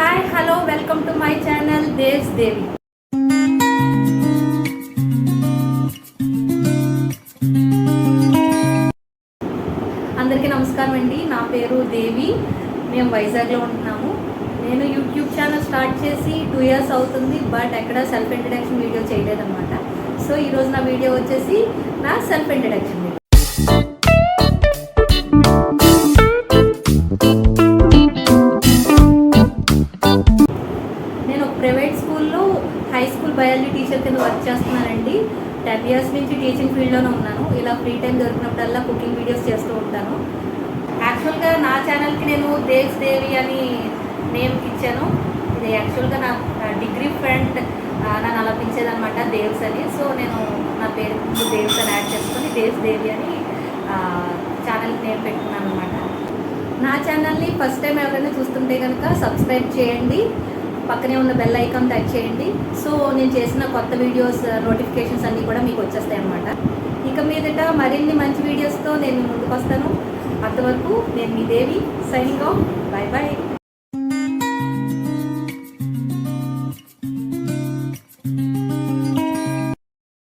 Hi hello welcome to my channel Devs Devi అందరికీ నమస్కారం అండి. నా పేరు దేవి. మేము వైజాగ్లో ఉంటున్నాము. నేను యూట్యూబ్ ఛానల్ స్టార్ట్ చేసి టూ ఇయర్స్ అవుతుంది బట్ ఎక్కడ సెల్ఫ్ ఇంట్రడక్షన్ వీడియో చేయలేదన్నమాట. సో ఈరోజు నా వీడియో వచ్చేసి నా సెల్ఫ్ ఇంట్రడక్షన్ వీడియో ప్రైవేట్ స్కూల్లో హై స్కూల్ బయాలజీ టీచర్ కింద వర్క్ చేస్తున్నానండి. టెన్ ఇయర్స్ నుంచి టీచింగ్ ఫీల్డ్లోనే ఉన్నాను. ఇలా ఫ్రీ టైం దొరికినప్పుడల్లా కుకింగ్ వీడియోస్ చేస్తూ ఉంటాను. యాక్చువల్గా నా ఛానల్కి నేను దేవ్స్ దేవి అని నేమ్ ఇచ్చాను. ఇది యాక్చువల్గా నా డిగ్రీ ఫ్రెండ్ నన్ను అలా పిలిచేదనమాట దేవ్స్ అని. సో నేను నా పేరు ముందు దేవ్స్ అని యాడ్ చేసుకొని దేవ్స్ దేవి అని ఛానల్కి నేమ్ పెట్టుకున్నాను అనమాట నా ఛానల్ని ఫస్ట్ టైం ఎవరైనా చూస్తుంటే కనుక సబ్స్క్రైబ్ చేయండి. పక్కనే ఉన్న బెల్ ఐకాన్ టచ్ చేయండి. సో నేను చేసిన కొత్త వీడియోస్ నోటిఫికేషన్స్ uh, అన్నీ కూడా మీకు వచ్చేస్తాయి అన్నమాట. ఇక మీదట మరిన్ని మంచి వీడియోస్తో నేను ముందుకు వస్తాను అంతవరకు నేను మీ Devi signing off bye bye